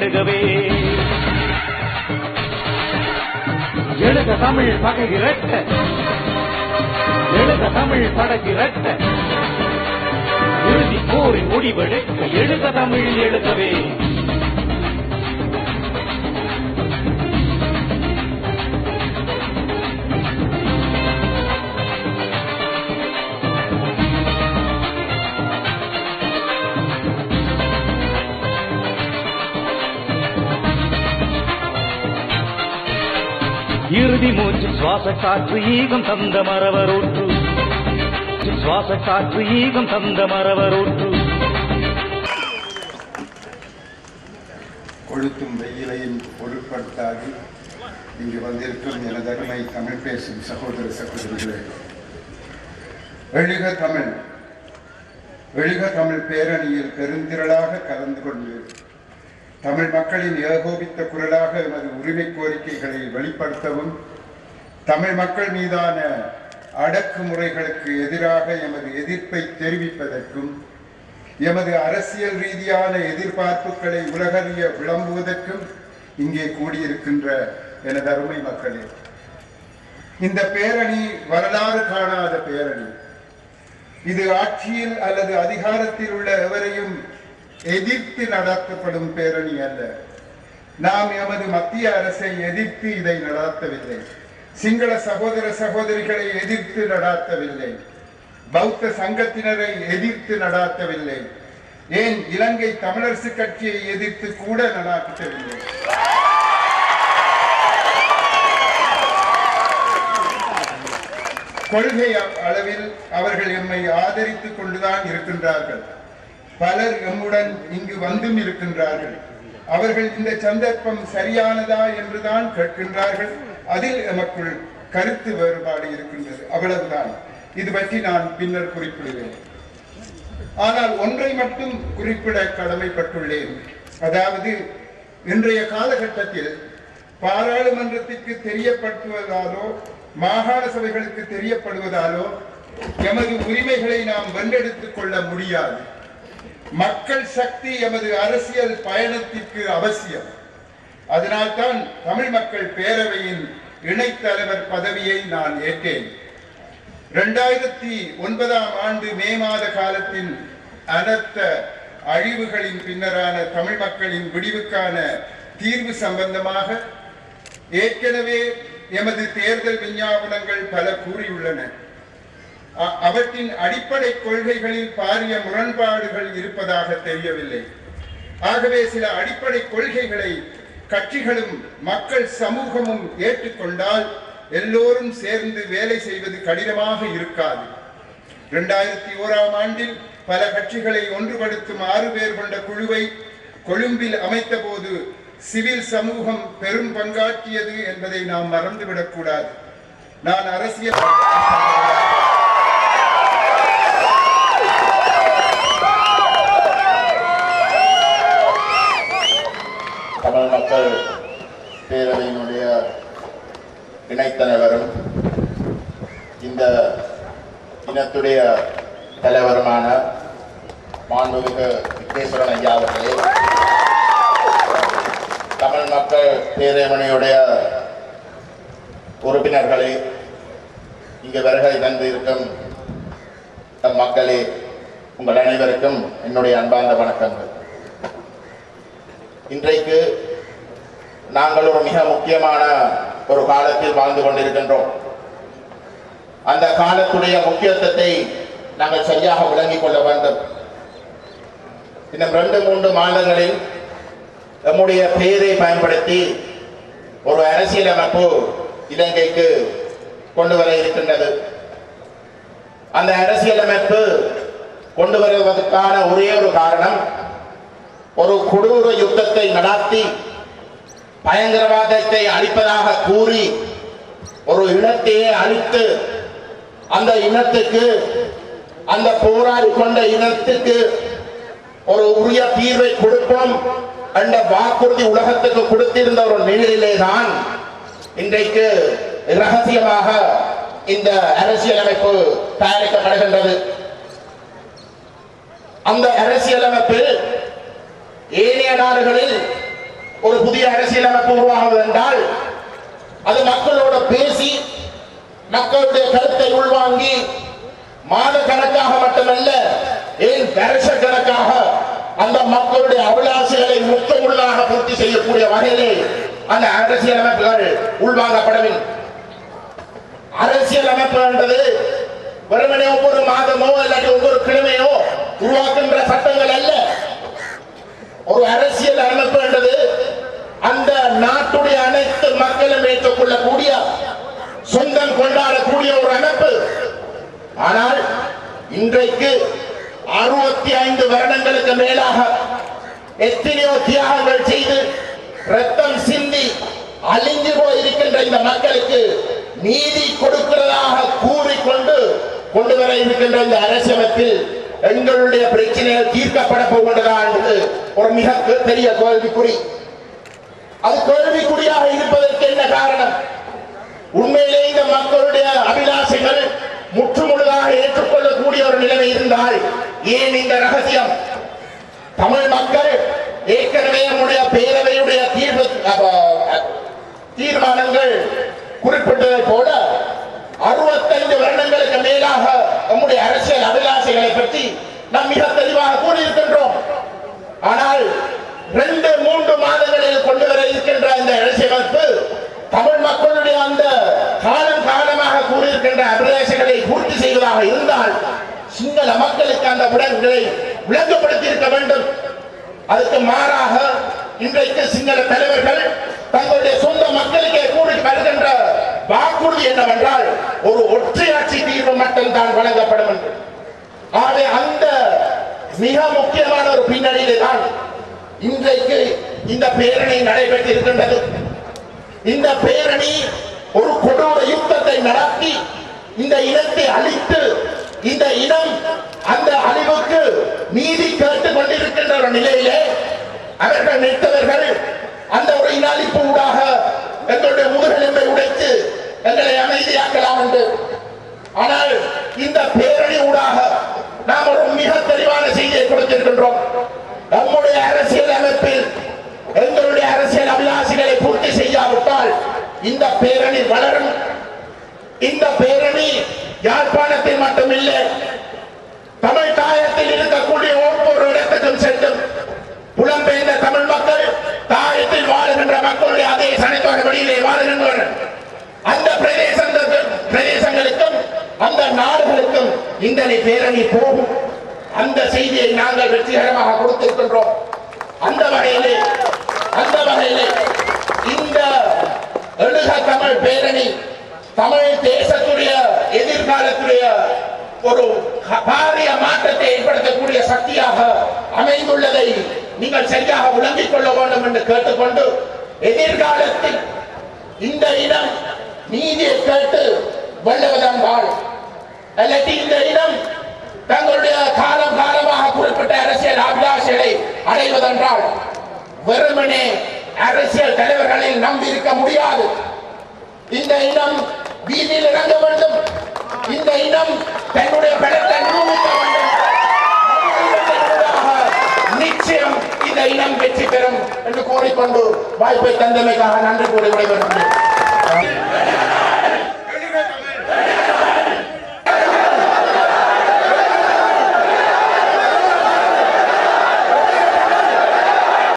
எழுகவே. எழுக தமிழ் பகை இரட்ட எழுக தமிழ் படகு இரட்ட இறுதி போரின் முடிவெடுக்க எழுக தமிழ் எழுகவே. இறுதி மூச்சு சுவாச காற்று ஈகம் தந்த மரவரோற்று. சுவாச காற்று ஈகம் தந்த மரவரோற்று. கொளுத்தும் வெயிலையும் பொருட்படுத்தாது இங்கு வந்திருக்கும் எனதருமை தமிழ் பேசும் சகோதர சகோதரிகளே. எழுக தமிழ். எழுக தமிழ் பேரணியில் பெருந்திரளாக கலந்து கொண்டு தமிழ் மக்களின் ஏகோபித்த குரலாக எமது உரிமை கோரிக்கைகளை வெளிப்படுத்தவும் தமிழ் மக்கள் மீதான அடக்குமுறைகளுக்கு எதிராக எமது எதிர்ப்பை தெரிவிப்பதற்கும் எமது அரசியல் ரீதியான எதிர்பார்ப்புகளை உலகறிய விளம்புவதற்கும் இங்கே கூடியிருக்கின்ற எனது அருமை மக்களே. இந்த பேரணி வரலாறு காணாத பேரணி. இது ஆட்சியில் அல்லது அதிகாரத்தில் உள்ள எவரையும் எதிர்த்து நடத்தப்படும் பேரணி அல்ல. நாம் எமது மத்திய அரசை எதிர்த்து இதை நடாத்தவில்லை. சிங்கள சகோதர சகோதரிகளை எதிர்த்து நடாத்தவில்லை. பௌத்த சங்கத்தினரை எதிர்த்து நடாத்தவில்லை. ஏன் இலங்கை தமிழரசு கட்சியை எதிர்த்து கூட நடாத்தவில்லை? கொள்கை அளவில் அவர்கள் எம்மை ஆதரித்துக் கொண்டுதான் இருக்கின்றார்கள். பலர் எம்முடன் இங்கு வந்தும் இருக்கின்றார்கள். அவர்கள் இந்த சந்தர்ப்பம் சரியானதா என்றுதான் கேட்கின்றார்கள். அதில் எமக்குள் கருத்து வேறுபாடு இருக்கின்றது. அவ்வளவுதான். இது பற்றி நான் பின்னர் குறிப்பிடுவேன். ஆனால் ஒன்றை மட்டும் குறிப்பிட கடமைப்பட்டுள்ளேன். அதாவது இன்றைய காலகட்டத்தில் பாராளுமன்றத்திற்கு தெரியப்படுத்துவதாலோ மாகாண சபைகளுக்கு தெரியப்படுவதாலோ எமது உரிமைகளை நாம் வென்றெடுத்துக் கொள்ள முடியாது. மக்கள் சக்தி எமது அரசியல் பயணத்திற்கு அவசியம். அதனால்தான் தமிழ் மக்கள் பேரவையின் இணைத்தலைவர் பதவியை நான் ஏற்றேன். இரண்டாயிரத்தி ஒன்பதாம் ஆண்டு மே மாத காலத்தின் அனர்த்த அழிவுகளின் பின்னரான தமிழ் மக்களின் விடிவுக்கான தீர்வு சம்பந்தமாக ஏற்கனவே எமது தேர்தல் விஞ்ஞாபனங்கள் பல கூறியுள்ளன. அவற்றின் அடிப்படை கொள்கைகளில் பாரிய முரண்பாடுகள் இருப்பதாக தெரியவில்லை. ஆகவே சில அடிப்படை கொள்கைகளை கட்சிகளும் மக்கள் சமூகமும் ஏற்றுக்கொண்டால் எல்லோரும் சேர்ந்து வேலை செய்வது கடினமாக இருக்காது. இரண்டாயிரத்தி ஓராம் ஆண்டில் பல கட்சிகளை ஒன்றுபடுத்தும் ஆறு பேர் கொண்ட குழுவை கொழும்பில் அமைத்த போது சிவில் சமூகம் பெரும் பங்காற்றியது என்பதை நாம் மறந்துவிடக் கூடாது நான் அரசியல் மக்கள் பேரவையினுடைய இணைத்தலைவரும் இந்த இனத்துடைய தலைவருமான மாண்புமிகு விக்னேஸ்வரன் ஐயா அவர்களே தமிழ் மக்கள் பேரவையினுடைய உறுப்பினர்களே இங்கு வருகை தந்து இருக்கும் தம் மக்களே உங்கள் அனைவருக்கும் என்னுடைய அன்பார்ந்த வணக்கங்கள். இன்றைக்கு நாங்கள் ஒரு மிக முக்கியமான ஒரு காலத்தில் வாழ்ந்து கொண்டிருக்கின்றோம். அந்த காலத்துடைய முக்கியத்துவத்தை நாங்கள் சரியாக விளங்கிக் கொள்ள வேண்டும். இன்னும் ரெண்டு மூன்று மாதங்களில் நம்முடைய பெயரை பயன்படுத்தி ஒரு அரசியலமைப்பு இலங்கைக்கு கொண்டு வர இருக்கின்றது. அந்த அரசியலமைப்பு கொண்டு வருவதற்கான ஒரே ஒரு காரணம் ஒரு கொடூர யுத்தத்தை நடாத்தி பயங்கரவாதத்தை அழிப்பதாக கூறி ஒரு இனத்தையே அழித்து அந்த இனத்துக்கு அந்த போராடி கொண்ட இனத்துக்கு ஒரு உரிய தீர்வை கொடுப்போம் என்ற வாக்குறுதி உலகத்துக்கு கொடுத்திருந்த ஒரு நிலையிலே தான் இன்றைக்கு ரகசியமாக இந்த அரசியலமைப்பு தயாரிக்கப்படுகின்றது. அந்த அரசியலமைப்பில் ஏனைய நாடுகளில் ஒரு புதிய அரசியலமைப்பு உருவாகுவது என்றால் அது மக்களோட பேசி மக்களுடைய கருத்தை உள்வாங்கி மாத கணக்காக மட்டுமல்ல ஏன் வருஷ கணக்காக அந்த மக்களுடைய அபிலாசைகளை முற்றமுழுதாக பூர்த்தி செய்யக்கூடிய வகையிலே அந்த அரசியலமைப்புகள் உள்வாங்கப்பட வேண்டும் அரசியல் அமைப்பு என்றது வெறுமனே ஒவ்வொரு மாதமோ இல்லாட்டி ஒவ்வொரு கிழமையோ உருவாக்குகின்ற சட்டங்கள் அல்ல. ஒரு அரசியல் அமைப்பு என்றது அந்த நாட்டுடைய அனைத்து மக்களும் ஏற்றுக்கொள்ளக்கூடிய சொந்தம் கொண்டாடக்கூடிய ஒரு அமைப்பு. ஆனால் இன்றைக்கு அறுபத்தி ஐந்து வருடங்களுக்கு மேலாக எத்தனையோ தியாகங்கள் செய்து ரத்தம் சிந்தி அழிஞ்சு போயிருக்கின்ற இந்த மக்களுக்கு நீதி கொடுக்கிறதாக கூறிக்கொண்டு கொண்டு வர இருக்கின்ற இந்த அரசியலத்தில் எங்களுடைய பிரச்சனைகள் தீர்க்கப்பட போகின்றதா என்பது ஒரு மிக பெரிய கேள்விக்குறி. அது கேள்விக்குறியாக இருப்பதற்கு என்ன காரணம்? உண்மையிலே இந்த மக்களுடைய அபிலாஷைகள் முற்றுமுழுதாக ஏற்றுக்கொள்ளக்கூடிய ஒரு நிலைமை இருந்தால் ஏன் இந்த ரகசியம்? தமிழ் மக்கள் ஏற்கனவே நம்முடைய பேரவையுடைய தீர்வு தீர்மானங்கள் குறிப்பிட்டதை போல அறுபத்தைந்து வருடங்களுக்கு மேலாக நம்முடைய அரசியல் அபிலாஷைகளை பற்றி நாம் மிக தெளிவாக கூறியிருக்கின்றோம். ஆனால் ரெண்டு மூன்று மாதங்களில் கொண்டு வர இருக்கின்ற இந்த அரசியலமைப்பு தமிழ் மக்களுடைய அந்த காலம் காலமாக கூறியிருக்கின்ற அபிலாஷைகளை பூர்த்தி செய்வதாக இருந்தால் சிங்கள மக்களுக்கு அந்த உடல்களை விளங்கப்படுத்தி இருக்க வேண்டும். அதுக்கு மாறாக இன்றைக்கு சிங்கள தலைவர்கள் தங்களுடைய சொந்த மக்களுக்கே கூறி வருகின்ற வாக்குறுதி என்னவென்றால் ஒரு ஒற்றையாட்சி தீர்வு மட்டும்தான் வழங்கப்படும் என்று. ஆகவே அந்த மிக முக்கியமான ஒரு பின்னணியிலே தான் இன்றைக்கு இந்த பேரணி நடைபெற்றிருக்கின்றது. இந்த பேரணி ஒரு கொடூர யுத்தத்தை நடத்தி இந்த இனத்தை அழித்து இந்த இனம் அந்த அழிவுக்கு நீதி கேட்டுக் கொண்டிருக்கின்ற ஒரு நிலையிலே அவர்கள் நினைத்தவர்கள் அந்த ஒரு இன அழிப்பு ஊடாக எங்களுடைய முதுகெலும்பை உடைத்து எங்களை அமைதியாக்கலாம் என்று. ஆனால் இந்த பேரணி ஊடாக நாம் ஒரு மிக தெளிவான செய்தியை கொடுத்திருக்கின்றோம் நம்முடைய அரசியல் அமைப்பில் எங்களுடைய அரசியல் அபிலாசிகளை பூர்த்தி செய்யாவிட்டால் இந்த பேரணி வளரும். இந்த பேரணி யாழ்ப்பாணத்தில் மட்டுமில்லை தமிழ் தாயத்தில் இருக்கக்கூடிய ஒவ்வொரு இடத்துக்கும் சென்றும். புலம்பெயர்ந்த தமிழ் மக்கள் தாயத்தில் வாழுகின்ற மக்களுடைய அதே சனித்தோட வழியிலே வாழுகின்றனர். அந்த பிரதேசங்கள் பிரதேசங்களுக்கும் அந்த நாடுகளுக்கும் இந்த பேரணி போகும். அந்த செய்தியை நாங்கள் வெற்றிகரமாக கொடுத்திருக்கின்றோம். அந்த வகையிலே அந்த வகையிலே இந்த எழுக தமிழ் பேரணி தமிழ் தேசத்துடைய எதிர்காலத்துடைய ஒரு பாரிய மாற்றத்தை ஏற்படுத்தக்கூடிய சக்தியாக அமைந்துள்ளதை நீங்கள் சரியாக விளங்கிக் கொள்ள வேண்டும் என்று கேட்டுக்கொண்டு எதிர்காலத்தில் இந்த இடம் நீதியை கேட்டு வெல்லுவதன் வாழ். அல்லது இந்த இடம் தங்களுடைய காலம் அடைவதென்றால் வெறுமனே அரசியல் தலைவர்களில் நம்பியிருக்க முடியாது. இந்த இனம் வீதியில் இறங்க வேண்டும். இந்த இனம் தன்னுடைய பலத்தை நிரூபிக்க வேண்டும். நிச்சயம் இந்த இனம் வெற்றி பெறும் என்று கூறிக்கொண்டு வாய்ப்பை தந்தமைக்காக நன்றி கூறி விடைபெறுகிறேன்.